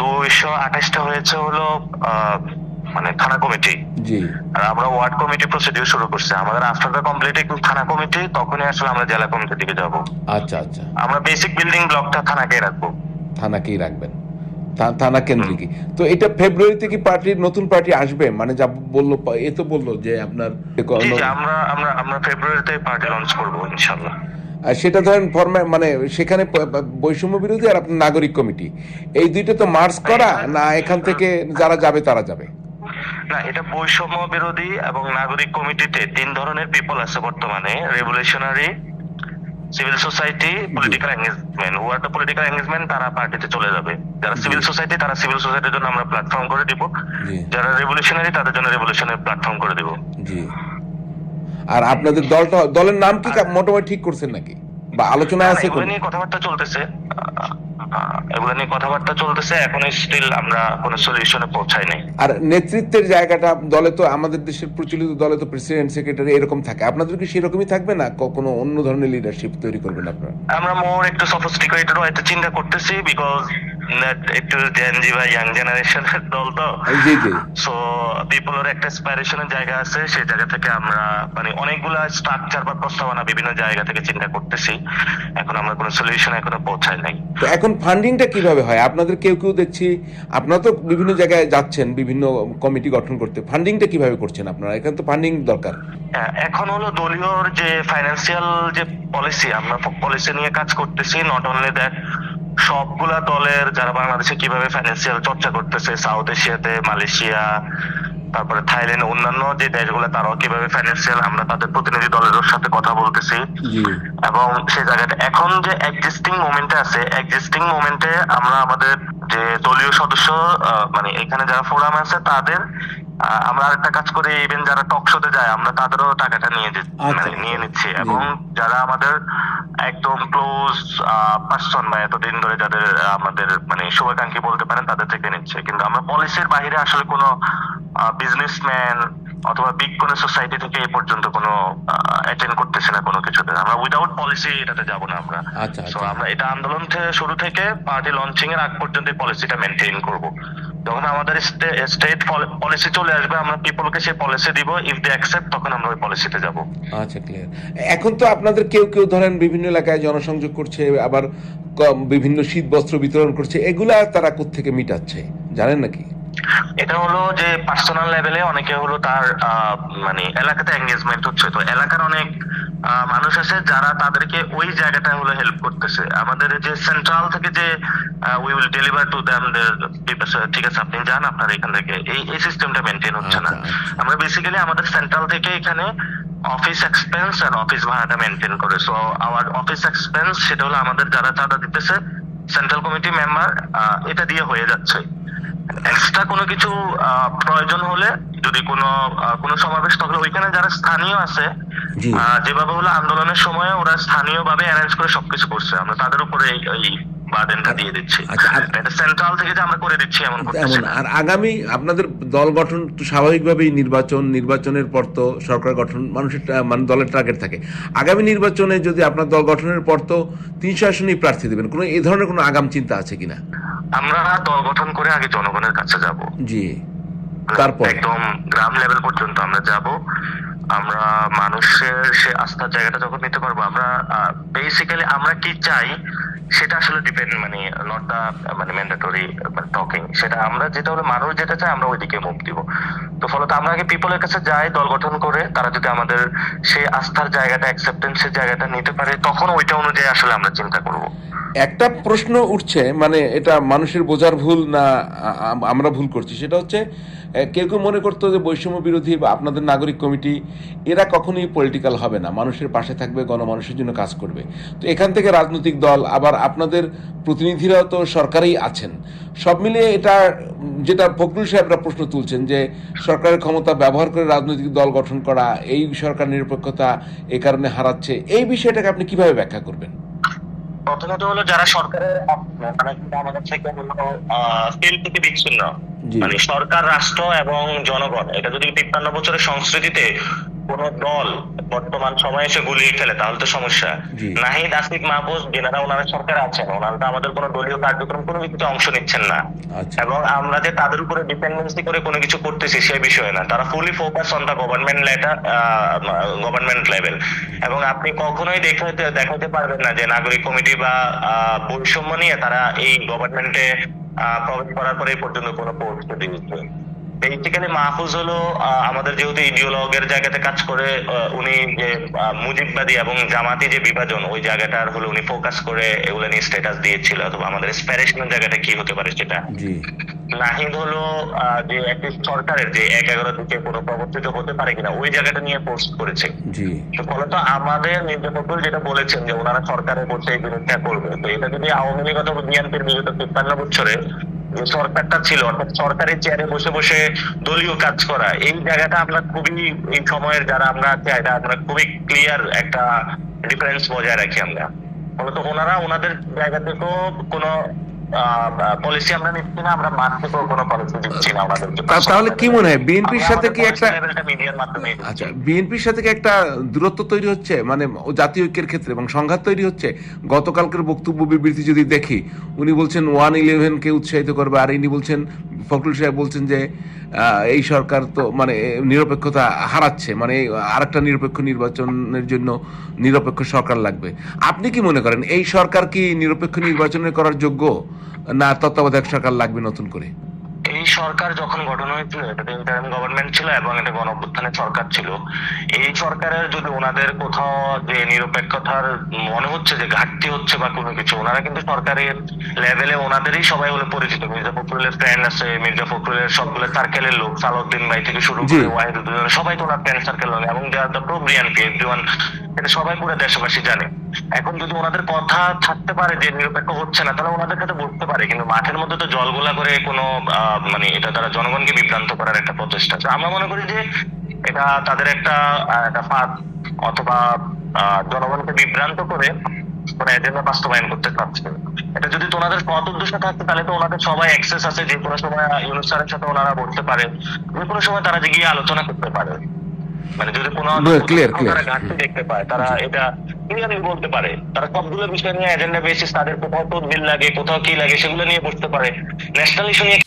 দুইশো আঠাশটা হয়েছে হলো মানে থানা কমিটি। জি। আর আমরা ওয়ার্ড কমিটি প্রসিডিউর শুরু করছি। আমাদের কমপ্লিটিং থানা কমিটি তখনই আসলে আমরা জেলা কমিটির দিকে যাব। আচ্ছা আচ্ছা। আমরা বেসিক বিল্ডিং ব্লকটা থানাকে রাখব। থানাকেই রাখবেন। থানা তো এটা ফেব্রুয়ারিতে কি পার্টির নতুন পার্টি আসবে? মানে যা বলল এ তো বলল যে আপনার আমরা আমরা আমরা ফেব্রুয়ারিতে পার্টি লঞ্চ করব ইনশাল্লাহ। আর সেটা ধরেন ফরমে মানে সেখানে বৈষম্য বিরোধী আর আপনার নাগরিক কমিটি। এই দুইটা তো মার্চ করা না এখান থেকে যারা যাবে তারা যাবে? না এটা বৈষম্য বিরোধী এবং নাগরিক কমিটিতে তিন ধরনের পিপল আছে বর্তমানে। Revolutionary civil society political engagement R the political engagement তারা পার্টিতে চলে যাবে। যারা সিভিল সোসাইটি তারা সিভিল সোসাইটির জন্য আমরা প্ল্যাটফর্ম করে দিব। যারা রেভলিউশনারি তাদের জন্য রেভলিউশনারি প্ল্যাটফর্ম করে দিব। জি। আর আপনাদের দলটা দলের নাম কি মোটামুটি ঠিক করছেন নাকি? বা আলোচনা আছে এগুলো নিয়ে কথাবার্তা চলতেছে। এগুলো নিয়ে কথাবার্তা চলতেছে এখন স্টিল আমরা কোনো সলিউশনে পৌঁছাই নাই। আর নেতৃত্বের জায়গাটা দলে তো আমাদের দেশের প্রচলিত দলে তো প্রেসিডেন্ট সেক্রেটারি এরকম থাকে। আপনাদের কি সেরকমই থাকবে না? কোনো অন্য ধরনের লিডারশিপ তৈরি করবেন আপনারা? আমরা মোর একটু সফিস্টিকেটেড হয়তো চিন্তা করতেছি বিকজ একটু জেনজি বা ইয়াং জেনারেশনের দল তো। জি জি। সো পিপলের একটা অ্যাসপাইরেশনের জায়গা আছে সেই জায়গা থেকে আমরা মানে অনেকগুলা স্ট্রাকচার বা প্রস্তাবনা বিভিন্ন জায়গা থেকে চিন্তা করতেছি। এখন আমরা কোনো সলিউশন এখনও পৌঁছাই নাই। তো এখন ফান্ডিংটা কীভাবে হয়? আপনাদের কেউ কেউ দেখছি আপনারা তো বিভিন্ন জায়গায় যাচ্ছেন বিভিন্ন কমিটি গঠন করতে। ফান্ডিংটা কীভাবে করছেন আপনারা? এখানে তো ফান্ডিং দরকার। হ্যাঁ, এখন হলো দলীয় যে ফাইন্যান্সিয়াল যে পলিসি আমরা পলিসি নিয়ে কাজ করতেছি নট অনলি দ্যাট সবগুলা দলের যারা বাংলাদেশে কীভাবে ফাইন্যান্সিয়াল চর্চা করতেছে সাউথ এশিয়াতে মালয়েশিয়া তারপরে থাইল্যান্ড অন্যান্য যে দেশগুলো তারাও কীভাবে ফাইন্যান্সিয়াল আমরা তাদের প্রতিনিধি দলের সাথে কথা বলতেছি। এবং সেই জায়গাটা এখন যে এক্সিস্টিং মোমেন্টে আছে এক্সিস্টিং মোমেন্টে আমরা আমাদের যে দলীয় সদস্য মানে এখানে যারা ফোরাম আছে তাদের আমরা একটা কাজ করি ইভেন যারা টক শোতে যায় আমরা তাদেরও টাকাটা নিয়ে আচ্ছা। মানে নিয়ে নিচ্ছি। এবং যারা আমাদের একদম ক্লোজ পার্সন বা এতদিন ধরে যাদের আমাদের মানে শুভাকাঙ্ক্ষী বলতে পারেন তাদের থেকে নিচ্ছে। কিন্তু আমরা পলিসির বাইরে আসলে কোনো বিজনেসম্যান অথবা বিগ কোনো সোসাইটি থেকে এই পর্যন্ত কোনো অ্যাটেন্ড করতেছি না কোনো কিছুতে। আমরা উইদাউট পলিসি এটাতে যাব না আমরা। আচ্ছা, সো আচ্ছা। আমরা এটা আন্দোলন থেকে শুরু থেকে পার্টি লঞ্চিং এর আগ পর্যন্ত পলিসিটা মেনটেন করব। যখন আমাদের স্টেট পলিসি চলে আসবে আমরা পিপলকে সেই পলিসি দিব। ইফ দে অ্যাকসেপ্ট তখন আমরা ওই পলিসিতে যাব। আচ্ছা ক্লিয়ার এখন তো আপনাদের কেউ কেউ ধরেন বিভিন্ন এলাকায় জনসংযোগ করছে আবার বিভিন্ন শীত বস্ত্র বিতরণ করছে এগুলা তারা কোত্থেকে মিটাচ্ছে? জানেন নাকি? এটা হলো যে পার্সোনাল লেভেলে অনেকে হলো তার মানে এলাকাতে এঙ্গেজমেন্ট হচ্ছে। তো এলাকার অনেক মানুষ আছে যারা তাদেরকে ওই জায়গাটা হলো হেল্প করতেছে। আমাদের যে সেন্ট্রাল থেকে যে we will deliver to them ঠিক আছে আপনি যান আপনার এখান থেকে। এই এই সিস্টেমটা মেনটেন হচ্ছে না। আচ্ছা, আচ্ছা। আমরা বেসিক্যালি আমাদের সেন্ট্রাল থেকে এখানে অফিস এক্সপেন্স আর অফিস ভাড়াটা মেনটেন করে। সো আওয়ার অফিস এক্সপেন্স সেটা হলো আমাদের যারা চাঁদা দিতেছে সেন্ট্রাল কমিটি মেম্বার এটা দিয়ে হয়ে যাচ্ছে। এক্সট্রা কোনো কিছু আহ, প্রয়োজন হলে যদি কোনো কোনো সমাবেশ থাকলে ওইখানে যারা স্থানীয় আছে আহ, যেভাবে হলো আন্দোলনের সময় ওরা স্থানীয়ভাবে অ্যারেঞ্জ করে সবকিছু করছে। আমরা তাদের উপরে এই এই দিয়ে দিচ্ছি। আচ্ছা, এটা সেন্ট্রাল থেকে যে আমরা করে দিচ্ছি এমন এমন আর আগামী আপনাদের দল গঠন তো স্বাভাবিকভাবেই নির্বাচন নির্বাচনের পর তো সরকার গঠন মানুষের মানে দলের টার্গেট থাকে। আগামী নির্বাচনে যদি আপনার দল গঠনের পর তো তিনশো আসনেই প্রার্থী দেবেন কোনো এই ধরনের কোনো আগাম চিন্তা আছে কিনা? আমরা দল গঠন করে আগে জনগণের কাছে যাব। জি তারপর? একদম গ্রাম লেভেল পর্যন্ত আমরা যাব। আমরা মানুষের সে আস্থার জায়গাটা যখন নিতে পারব আমরা বেসিক্যালি আমরা কি চাই সেটা আসলে ডিপেন্ড মানে নট দা মানে ম্যান্ডেটরি টকিং সেটা আমরা যেটা হলো মানুষ যেটা চায় আমরা ওইদিকে মুভ দিব। তো ফলত আমরা আগে পিপলের কাছে যাই, দল গঠন করে, তারা যদি আমাদের সেই আস্থার জায়গাটা অ্যাকসেপ্টেন্সের জায়গাটা নিতে পারে, তখন ওইটা অনুযায়ী আসলে আমরা চিন্তা করব। একটা প্রশ্ন উঠছে মানে এটা মানুষের বোঝার ভুল না আমরা ভুল করছি। সেটা হচ্ছে কেউ কেউ মনে করতো যে বৈষম্য বিরোধী বা আপনাদের নাগরিক কমিটি, এরা কখনোই পলিটিক্যাল হবে না। মানুষের পাশে থাকবে, গণমানুষের জন্য কাজ করবে। তো এখান থেকে রাজনৈতিক দল, আবার আপনাদের প্রতিনিধিরাও তো সরকারেই আছেন। সব মিলিয়ে এটা, যেটা ফখরুল সাহেবরা প্রশ্ন তুলছেন যে সরকারের ক্ষমতা ব্যবহার করে রাজনৈতিক দল গঠন করা, এই সরকার নিরপেক্ষতা এ কারণে হারাচ্ছে, এই বিষয়টাকে আপনি কীভাবে ব্যাখ্যা করবেন? প্রথমত হলো যারা সরকারের তারা কিন্তু আমাদের থেকে হলো তেল থেকে বিচ্ছিন্ন মানে সরকার রাষ্ট্র এবং জনগণ এটা যদি তিপ্পান্ন বছরের সংস্কৃতিতে কোন দল বর্তমান সময়ে এসে গুলিয়ে ফেলে তাহলে তো সমস্যা। নাহিদ আসিফ মাহফুজ যেনারা ওনারা সরকারে আছেন ওনারা তো আমাদের কোনো দলীয় কার্যক্রম কোনো কিছুতে অংশ নিচ্ছেন না। আচ্ছা। এবং আমরা যে তাদের উপরে ডিপেন্ডেন্সি করে কোনো কিছু করতেছি সে বিষয়ে না। তারা fully focus on the government letter government level এবং আপনি কখনোই দেখাতে দেখাতে পারবেন না যে নাগরিক কমিটি বা বৈষম্য নিয়ে তারা এই গভর্নমেন্টে প্রবেশ করার পরে এই পর্যন্ত কোনো পোস্ট দিয়েছে বেসিক্যালি মাহফুজ হলো আমাদের যেহেতু ইডিওলগের জায়গাতে কাজ করে উনি যে মুজিববাদী এবং জামাতি যে বিভাজন ওই জায়গাটার হলো উনি ফোকাস করে এগুলো নিয়ে স্ট্যাটাস দিয়েছিল অথবা আমাদের ইন্সপিরেশনাল জায়গাটা কি হতে পারে সেটা। নাহিদ হলো যে একটি সরকারের যে এক এগারো দিকে কোনো প্রবর্তিত হতে পারে কিনা ওই জায়গাটা নিয়ে পোস্ট করেছে। তো ফলত আমাদের মির্জা যেটা বলেছেন যে ওনারা সরকারে বসে এই বিরোধিতা করবে। তো এটা যদি আওয়ামী লীগ অথবা বিএনপির বিগত তিপ্পান্ন বছরে সরকারটা ছিল, অর্থাৎ সরকারের চেয়ারে বসে বসে দলীয় কাজ করা, এই জায়গাটা আমরা খুবই এই সময়ের যারা আমরা আছি এটা আমরা খুবই ক্লিয়ার একটা ডিফারেন্স বজায় রাখি আমরা। ফলত ওনারা, ওনাদের জায়গা থেকেও কোনো পলিসি আমরা নিচ্ছি না আমরা মাঠ থেকেও কোনো পলিসি দিচ্ছি না তাহলে কি মনে হয় বিএনপির সাথে কি একটা আচ্ছা বিএনপির সাথে কি একটা দূরত্ব তৈরি হচ্ছে? মানে জাতীয় ঐক্যের ক্ষেত্রে এবং সংঘাত তৈরি হচ্ছে? গতকালকের বক্তব্য বিবৃতি যদি দেখি উনি বলছেন ওয়ান ইলেভেনকে উৎসাহিত করবে আর ইনি বলছেন ফখরুল সাহেব বলছেন যে এই সরকার তো মানে নিরপেক্ষতা হারাচ্ছে মানে আরেকটা নিরপেক্ষ নির্বাচনের জন্য নিরপেক্ষ সরকার লাগবে। আপনি কি মনে করেন এই সরকার কি নিরপেক্ষ নির্বাচনের করার যোগ্য? না তত্ত্বাবধায়ক সরকার লাগবে নতুন করে। এই সরকার যখন গঠন হয়েছিল এটা ইন্টারিম গভর্নমেন্ট ছিল এবং এটা গণ অভ্যুত্থানের সরকার ছিল। এই সরকারের যদি ওনাদের কোথাও যে নিরপেক্ষতার মনে হচ্ছে যে ঘাটতি হচ্ছে বা কোনো কিছু ওনারা কিন্তু সরকারের লেভেলে ওনাদেরই সবাই বলে পরিচিত। মির্জা ফখরুলের ফ্রেন্ড আছে মির্জা ফখরুলের সবগুলো সার্কেলের লোক সালাউদ্দিন ভাই থেকে শুরু করে ওয়াহিদুদ্দিন সবাই তো ওনার ফ্রেন্ড সার্কেল এবং they are the pro BNP everyone এটা সবাই পুরো দেশবাসী জানে। এখন যদি ওনাদের কথা থাকতে পারে যে নিরপেক্ষ হচ্ছে না, তাহলে ওনাদের কাছে বুঝতে পারে। কিন্তু মাঠের মধ্যে তো জলগোলা করে কোনো মানে এটা তারা জনগণকে বিভ্রান্ত করার একটা প্রচেষ্টা। তো আমরা মনে করি যে এটা তাদের একটা একটা ফাঁদ অথবা জনগণকে বিভ্রান্ত করে মানে এজেন্ডা বাস্তবায়ন করতে চাচ্ছে এটা যদি তো ওনাদের উদ্দেশ্য থাকতো তাহলে তো ওনাদের সবাই অ্যাক্সেস আছে, যে কোনো সময় ইউনুস সাথে ওনারা বলতে পারে, যে কোনো সময় তারা যে গিয়ে আলোচনা করতে পারে। মানে যদি কোনো. তারা ঘাটতি দেখতে পায় তারা এটা ক্লিয়ারলি বলতে পারে। তারা সবগুলো বিষয় নিয়ে এজেন্ডা বেসিস তাদের কোথাও তদবিল লাগে কোথাও কি লাগে সেগুলো নিয়ে বসতে পারে। ন্যাশনাল ইস্যু নিয়ে